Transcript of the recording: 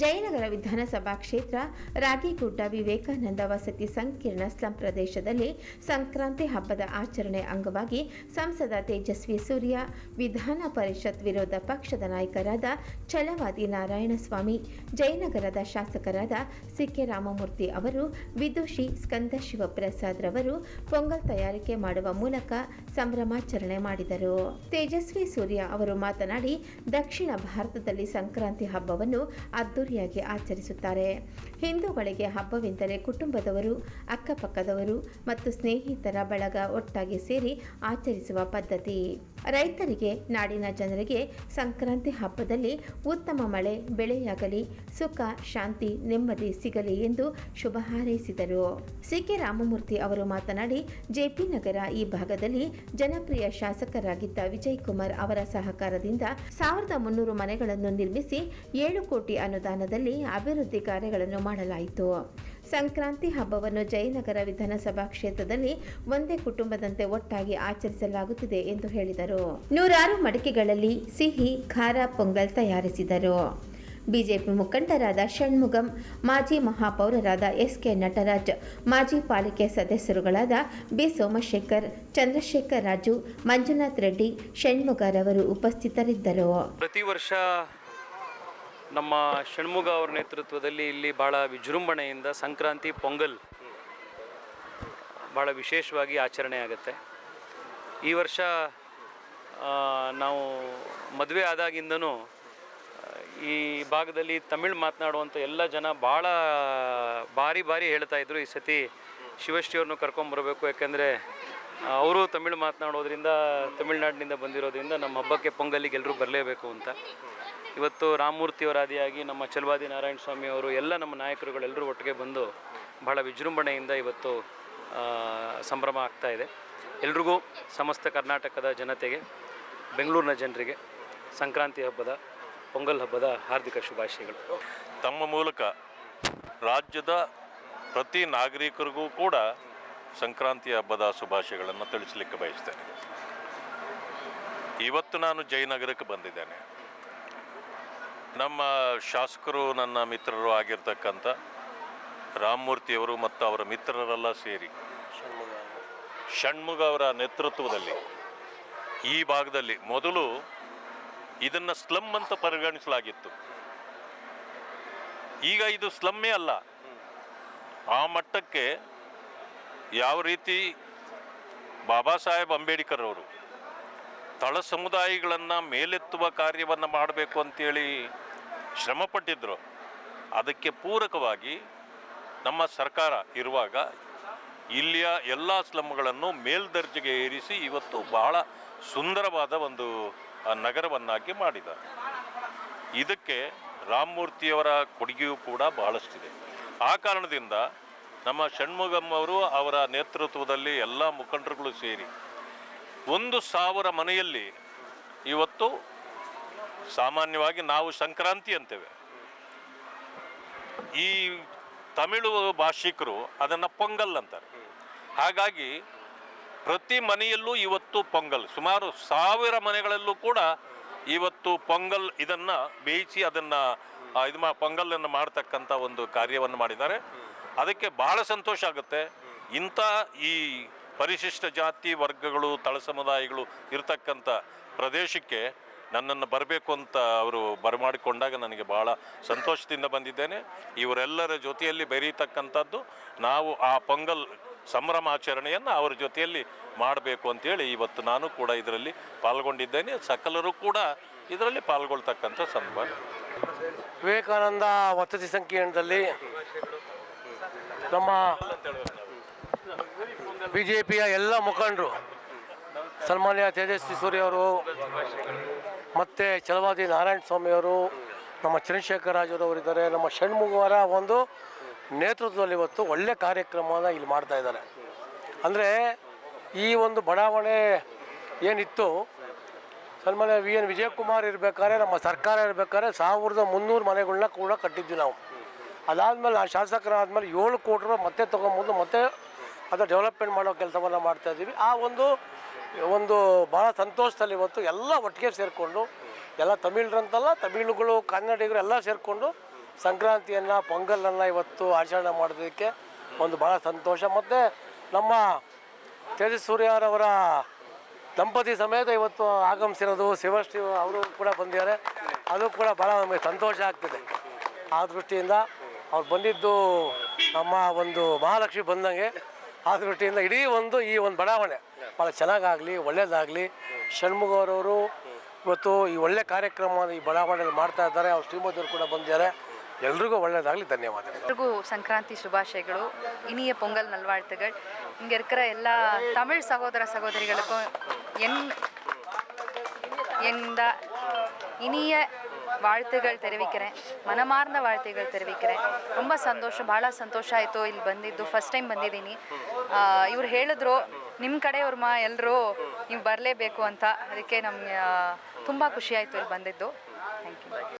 ಜಯನಗರ ವಿಧಾನಸಭಾ ಕ್ಷೇತ್ರ ರಾಗಿಗುಡ್ಡ ವಿವೇಕಾನಂದ ವಸತಿ ಸಂಕೀರ್ಣ ಸ್ಲಂ ಪ್ರದೇಶದಲ್ಲಿ ಸಂಕ್ರಾಂತಿ ಹಬ್ಬದ ಆಚರಣೆ ಅಂಗವಾಗಿ ಸಂಸದ ತೇಜಸ್ವಿ ಸೂರ್ಯ, ವಿಧಾನ ಪರಿಷತ್ ವಿರೋಧ ಪಕ್ಷದ ನಾಯಕರಾದ ಛಲವಾದಿ ನಾರಾಯಣಸ್ವಾಮಿ, ಜಯನಗರದ ಶಾಸಕರಾದ ಸಿಕೆ ರಾಮಮೂರ್ತಿ ಅವರು, ವಿದುಷಿ ಸ್ಕಂದ ಶಿವಪ್ರಸಾದ್ ರವರು ಪೊಂಗಲ್ ತಯಾರಿಕೆ ಮಾಡುವ ಮೂಲಕ ಸಂಭ್ರಮಾಚರಣೆ ಮಾಡಿದರು. ತೇಜಸ್ವಿ ಸೂರ್ಯ ಅವರು ಮಾತನಾಡಿ, ದಕ್ಷಿಣ ಭಾರತದಲ್ಲಿ ಸಂಕ್ರಾಂತಿ ಹಬ್ಬವನ್ನು ಅದ್ದೂರಿಯಾಗಿ ಆಚರಿಸುತ್ತಾರೆ. ಹಿಂದೂಗಳಿಗೆ ಹಬ್ಬವೆಂದರೆ ಕುಟುಂಬದವರು, ಅಕ್ಕಪಕ್ಕದವರು ಮತ್ತು ಸ್ನೇಹಿತರ ಬಳಗ ಒಟ್ಟಾಗಿ ಸೇರಿ ಆಚರಿಸುವ ಪದ್ಧತಿ. ರೈತರಿಗೆ, ನಾಡಿನ ಜನರಿಗೆ ಸಂಕ್ರಾಂತಿ ಹಬ್ಬದಲ್ಲಿ ಉತ್ತಮ ಮಳೆ ಬೆಳೆಯಾಗಲಿ, ಸುಖ, ಶಾಂತಿ, ನೆಮ್ಮದಿ ಸಿಗಲಿ ಎಂದು ಶುಭ ಹಾರೈಸಿದರು. ಸಿಕೆ ರಾಮಮೂರ್ತಿ ಅವರು ಮಾತನಾಡಿ, ಜೆಪಿ ನಗರ ಈ ಭಾಗದಲ್ಲಿ ಜನಪ್ರಿಯ ಶಾಸಕರಾಗಿದ್ದ ವಿಜಯ್ ಕುಮಾರ್ ಅವರ ಸಹಕಾರದಿಂದ ಸಾವಿರದ ಮುನ್ನೂರು ಮನೆಗಳನ್ನು ನಿರ್ಮಿಸಿ ಏಳು ಕೋಟಿ ಅನುದಾನದಲ್ಲಿ ಅಭಿವೃದ್ಧಿ ಕಾರ್ಯಗಳನ್ನು ಮಾಡಲಾಯಿತು. ಸಂಕ್ರಾಂತಿ ಹಬ್ಬವನ್ನು ಜಯನಗರ ವಿಧಾನಸಭಾ ಕ್ಷೇತ್ರದಲ್ಲಿ ಒಂದೇ ಕುಟುಂಬದಂತೆ ಒಟ್ಟಾಗಿ ಆಚರಿಸಲಾಗುತ್ತಿದೆ ಎಂದು ಹೇಳಿದರು. ನೂರಾರು ಮಡಿಕೆಗಳಲ್ಲಿ ಸಿಹಿ, ಖಾರ, ಪೊಂಗಲ್ ತಯಾರಿಸಿದರು. ಬಿಜೆಪಿ ಮುಖಂಡರಾದ ಷಣ್ಮುಗಂ, ಮಾಜಿ ಮಹಾಪೌರರಾದ ಎಸ್ ಕೆ ನಟರಾಜ್, ಮಾಜಿ ಪಾಲಿಕೆ ಸದಸ್ಯರುಗಳಾದ ಬಿ. ಸೋಮಶೇಖರ್, ಚಂದ್ರಶೇಖರ್ ರಾಜು, ಮಂಜುನಾಥ್ ರೆಡ್ಡಿ, ಷಣ್ಮುಗರವರು ಉಪಸ್ಥಿತರಿದ್ದರು. ಪ್ರತಿ ವರ್ಷ ನಮ್ಮ ಷಣ್ಮುಗ ಅವರ ನೇತೃತ್ವದಲ್ಲಿ ಇಲ್ಲಿ ಭಾಳ ವಿಜೃಂಭಣೆಯಿಂದ ಸಂಕ್ರಾಂತಿ ಪೊಂಗಲ್ ಭಾಳ ವಿಶೇಷವಾಗಿ ಆಚರಣೆ ಆಗುತ್ತೆ. ಈ ವರ್ಷ ನಾವು ಮದುವೆ ಆದಾಗಿಂದನೂ, ಈ ಭಾಗದಲ್ಲಿ ತಮಿಳ್ ಮಾತನಾಡುವಂಥ ಎಲ್ಲ ಜನ ಭಾಳ ಭಾರಿ ಭಾರಿ ಹೇಳ್ತಾ ಇದ್ರು ಈ ಸತಿ ಶಿವಶ್ರೀ ಕರ್ಕೊಂಬರಬೇಕು ಕರ್ಕೊಂಬರ್ಬೇಕು ಯಾಕೆಂದರೆ, ಅವರು ತಮಿಳು ಮಾತನಾಡೋದ್ರಿಂದ, ತಮಿಳ್ನಾಡಿನಿಂದ ಬಂದಿರೋದ್ರಿಂದ ನಮ್ಮ ಹಬ್ಬಕ್ಕೆ ಪೊಂಗಲಿಗೆ ಎಲ್ಲರೂ ಬರಲೇಬೇಕು ಅಂತ. ಇವತ್ತು ರಾಮಮೂರ್ತಿಯವರ ಆದಿಯಾಗಿ ನಮ್ಮ ಚಲವಾದಿ ನಾರಾಯಣ ಸ್ವಾಮಿ ಅವರು ಎಲ್ಲ ನಮ್ಮ ನಾಯಕರುಗಳೆಲ್ಲರೂ ಒಟ್ಟಿಗೆ ಬಂದು ಬಹಳ ವಿಜೃಂಭಣೆಯಿಂದ ಇವತ್ತು ಸಂಭ್ರಮ ಆಗ್ತಾ ಇದೆ. ಎಲ್ರಿಗೂ ಸಮಸ್ತ ಕರ್ನಾಟಕದ ಜನತೆಗೆ, ಬೆಂಗಳೂರಿನ ಜನರಿಗೆ ಸಂಕ್ರಾಂತಿ ಹಬ್ಬದ, ಪೊಂಗಲ್ ಹಬ್ಬದ ಹಾರ್ದಿಕ ಶುಭಾಶಯಗಳು. ತಮ್ಮ ಮೂಲಕ ರಾಜ್ಯದ ಪ್ರತಿ ನಾಗರಿಕರಿಗೂ ಕೂಡ ಸಂಕ್ರಾಂತಿ ಹಬ್ಬದ ಶುಭಾಶಯಗಳನ್ನು ತಿಳಿಸಲಿಕ್ಕೆ ಬಯಸ್ತೇನೆ. ಇವತ್ತು ನಾನು ಜಯನಗರಕ್ಕೆ ಬಂದಿದ್ದೇನೆ. ನಮ್ಮ ಶಾಸಕರು ನನ್ನ ಮಿತ್ರರು ಆಗಿರ್ತಕ್ಕಂಥ ರಾಮಮೂರ್ತಿಯವರು ಮತ್ತು ಅವರ ಮಿತ್ರರೆಲ್ಲ ಸೇರಿ ಷಣ್ಮುಗ ಅವರ ನೇತೃತ್ವದಲ್ಲಿ ಈ ಭಾಗದಲ್ಲಿ ಮೊದಲು ಇದನ್ನು ಸ್ಲಮ್ ಅಂತ ಪರಿಗಣಿಸಲಾಗಿತ್ತು. ಈಗ ಇದು ಸ್ಲಮ್ಮೇ ಅಲ್ಲ. ಆ ಮಟ್ಟಕ್ಕೆ ಯಾವ ರೀತಿ ಬಾಬಾ ಸಾಹೇಬ್ ಅಂಬೇಡ್ಕರ್ ಅವರು ತಳ ಸಮುದಾಯಗಳನ್ನು ಮೇಲೆತ್ತುವ ಕಾರ್ಯವನ್ನು ಮಾಡಬೇಕು ಅಂತೇಳಿ ಶ್ರಮಪಟ್ಟಿದ್ರು. ಅದಕ್ಕೆ ಪೂರಕವಾಗಿ ನಮ್ಮ ಸರ್ಕಾರ ಇರುವಾಗ ಇಲ್ಲಿಯ ಎಲ್ಲ ಸ್ಲಮ್ಗಳನ್ನು ಮೇಲ್ದರ್ಜೆಗೆ ಏರಿಸಿ ಇವತ್ತು ಬಹಳ ಸುಂದರವಾದ ಒಂದು ನಗರವನ್ನಾಗಿ ಮಾಡಿದ್ದಾರೆ ಇದಕ್ಕೆ ರಾಮಮೂರ್ತಿಯವರ ಕೊಡುಗೆಯೂ ಕೂಡ ಬಹಳಷ್ಟಿದೆ. ಆ ಕಾರಣದಿಂದ ನಮ್ಮ ಷಣ್ಮುಗಮ್ ಅವರು ಅವರ ನೇತೃತ್ವದಲ್ಲಿ ಎಲ್ಲ ಮುಖಂಡರುಗಳು ಸೇರಿ ಒಂದು ಸಾವಿರ ಮನೆಯಲ್ಲಿ ಇವತ್ತು ಸಾಮಾನ್ಯವಾಗಿ ನಾವು ಸಂಕ್ರಾಂತಿ ಅಂತೇವೆ. ಈ ತಮಿಳು ಭಾಷಿಕರು ಅದನ್ನು ಪೊಂಗಲ್ ಅಂತಾರೆ. ಹಾಗಾಗಿ ಪ್ರತಿ ಮನೆಯಲ್ಲೂ ಇವತ್ತು ಪೊಂಗಲ್, ಸುಮಾರು ಸಾವಿರ ಮನೆಗಳಲ್ಲೂ ಕೂಡ ಇವತ್ತು ಪೊಂಗಲ್ ಇದನ್ನು ಬೇಯಿಸಿ ಅದನ್ನು ಇದು ಮಾ, ಪೊಂಗಲನ್ನು ಮಾಡ್ತಕ್ಕಂಥ ಒಂದು ಕಾರ್ಯವನ್ನು ಮಾಡಿದ್ದಾರೆ. ಅದಕ್ಕೆ ಬಹಳ ಸಂತೋಷ ಆಗುತ್ತೆ. ಇಂಥ ಈ ಪರಿಶಿಷ್ಟ ಜಾತಿ ವರ್ಗಗಳು, ತಳ ಸಮುದಾಯಗಳು ಇರತಕ್ಕಂಥ ಪ್ರದೇಶಕ್ಕೆ ನನ್ನನ್ನು ಬರಬೇಕು ಅಂತ ಅವರು ಬರಮಾಡಿಕೊಂಡಾಗ ನನಗೆ ಬಹಳ ಸಂತೋಷದಿಂದ ಬಂದಿದ್ದೇನೆ. ಇವರೆಲ್ಲರ ಜೊತೆಯಲ್ಲಿ ಬೆರೀತಕ್ಕಂಥದ್ದು ನಾವು ಆ ಪೊಂಗಲ್ ಸಂಭ್ರಮಾಚರಣೆಯನ್ನು ಅವರ ಜೊತೆಯಲ್ಲಿ ಮಾಡಬೇಕು ಅಂತೇಳಿ ಇವತ್ತು ನಾನು ಕೂಡ ಇದರಲ್ಲಿ ಪಾಲ್ಗೊಂಡಿದ್ದೇನೆ. ಸಕಲರು ಕೂಡ ಇದರಲ್ಲಿ ಪಾಲ್ಗೊಳ್ತಕ್ಕಂಥ ಸಂದರ್ಭ ವಿವೇಕಾನಂದ ವಸತಿ ಸಂಕೀರ್ಣದಲ್ಲಿ ನಮ್ಮ ಬಿ ಜೆ ಪಿಯ ಎಲ್ಲ ಮುಖಂಡರು ಸನ್ಮಾನ್ಯ ತೇಜಸ್ವಿ ಸೂರ್ಯ ಅವರು ಮತ್ತು ಚಲವಾದಿ ನಾರಾಯಣ ಸ್ವಾಮಿಯವರು ನಮ್ಮ ಚಂದ್ರಶೇಖರ ರಾಜರವರಿದ್ದಾರೆ ನಮ್ಮ ಷಣ್ಮುಖವರ ಒಂದು ನೇತೃತ್ವದಲ್ಲಿ ಇವತ್ತು ಒಳ್ಳೆ ಕಾರ್ಯಕ್ರಮನ ಇಲ್ಲಿ ಮಾಡ್ತಾ ಇದ್ದಾರೆ. ಅಂದರೆ ಈ ಒಂದು ಬಡಾವಣೆ ಏನಿತ್ತು, ಸನ್ಮಾನ್ಯ ವಿ ಎನ್ ವಿಜಯಕುಮಾರ್ ಇರಬೇಕಾದ್ರೆ, ನಮ್ಮ ಸರ್ಕಾರ ಇರಬೇಕಾದ್ರೆ ಸಾವಿರದ ಮುನ್ನೂರು ಮನೆಗಳನ್ನ ಕೂಡ ಕಟ್ಟಿದ್ವಿ ನಾವು. ಅದಾದಮೇಲೆ ಆ ಶಾಸಕರಾದಮೇಲೆ ಏಳು ಕೋಟಿ ರೂಪಾಯಿ ಮತ್ತೆ ತೊಗೊಂಬಂದು ಮತ್ತೆ ಅದು ಡೆವಲಪ್ಮೆಂಟ್ ಮಾಡೋ ಕೆಲಸವನ್ನು ಮಾಡ್ತಾ ಇದ್ದೀವಿ. ಆ ಒಂದು ಒಂದು ಭಾಳ ಸಂತೋಷದಲ್ಲಿ ಇವತ್ತು ಎಲ್ಲ ಒಟ್ಟಿಗೆ ಸೇರಿಕೊಂಡು, ಎಲ್ಲ ತಮಿಳ್ರಂತಲ್ಲ, ತಮಿಳುಗಳು, ಕನ್ನಡಿಗರು ಎಲ್ಲ ಸೇರಿಕೊಂಡು ಸಂಕ್ರಾಂತಿಯನ್ನು, ಪೊಂಗಲನ್ನು ಇವತ್ತು ಆಚರಣೆ ಮಾಡೋದಕ್ಕೆ ಒಂದು ಭಾಳ ಸಂತೋಷ. ಮತ್ತು ನಮ್ಮ ತೇಜಸ್ ಸೂರ್ಯರವರ ದಂಪತಿ ಸಮೇತ ಇವತ್ತು ಆಗಮಿಸಿರೋದು ಶಿವಶ್ರೀ ಅವರು ಕೂಡ ಬಂದಿದ್ದಾರೆ. ಅದು ಕೂಡ ಭಾಳ ನಮಗೆ ಸಂತೋಷ ಆಗ್ತಿದೆ. ಆ ದೃಷ್ಟಿಯಿಂದ ಅವ್ರು ಬಂದಿದ್ದು ನಮ್ಮ ಒಂದು ಮಹಾಲಕ್ಷ್ಮಿ ಬಂದಂಗೆ ಆ ದೃಷ್ಟಿಯಿಂದ ಇಡೀ ಒಂದು ಈ ಒಂದು ಬಡಾವಣೆ ಭಾಳ ಚೆನ್ನಾಗಾಗಲಿ ಒಳ್ಳೆಯದಾಗಲಿ ಷಣ್ಮುಗರವರು ಇವತ್ತು ಈ ಒಳ್ಳೆ ಕಾರ್ಯಕ್ರಮ ಈ ಬಡಾವಣೆಯಲ್ಲಿ ಮಾಡ್ತಾ ಇದ್ದಾರೆ ಅವ್ರು ಶ್ರೀಮತಿಯವರು ಕೂಡ ಬಂದಿದ್ದಾರೆ ಎಲ್ರಿಗೂ ಒಳ್ಳೆಯದಾಗಲಿ ಧನ್ಯವಾದಗಳು எல்லோருக்கும் சங்கராந்தி சுபாஷைகளும் இனிய பொங்கல் நல்வாழ்த்துகள் இங்கே இருக்கிற எல்லா தமிழ் சகோதர சகோதரிகளுக்கும் என் இந்த இனிய வாழ்த்துகள் தெரிவிக்கிறேன் ಮನಮಾರ್ನ வாழ்த்துகள் தெரிவிக்கிறேன் ತುಂಬ ಸಂತೋಷ ಭಾಳ ಸಂತೋಷ ಆಯಿತು ಇಲ್ಲಿ ಬಂದಿದ್ದು ಫಸ್ಟ್ ಟೈಮ್ ಬಂದಿದ್ದೀನಿ ಇವ್ರು ಹೇಳಿದ್ರು ನಿಮ್ಮ ಕಡೆಯವ್ರ ಮಾ ಎಲ್ಲರೂ ನೀವು ಬರಲೇಬೇಕು ಅಂತ ಅದಕ್ಕೆ ನಮಗೆ ತುಂಬ ಖುಷಿ ಆಯಿತು ಇಲ್ಲಿ ಬಂದಿದ್ದು ಥ್ಯಾಂಕ್ ಯು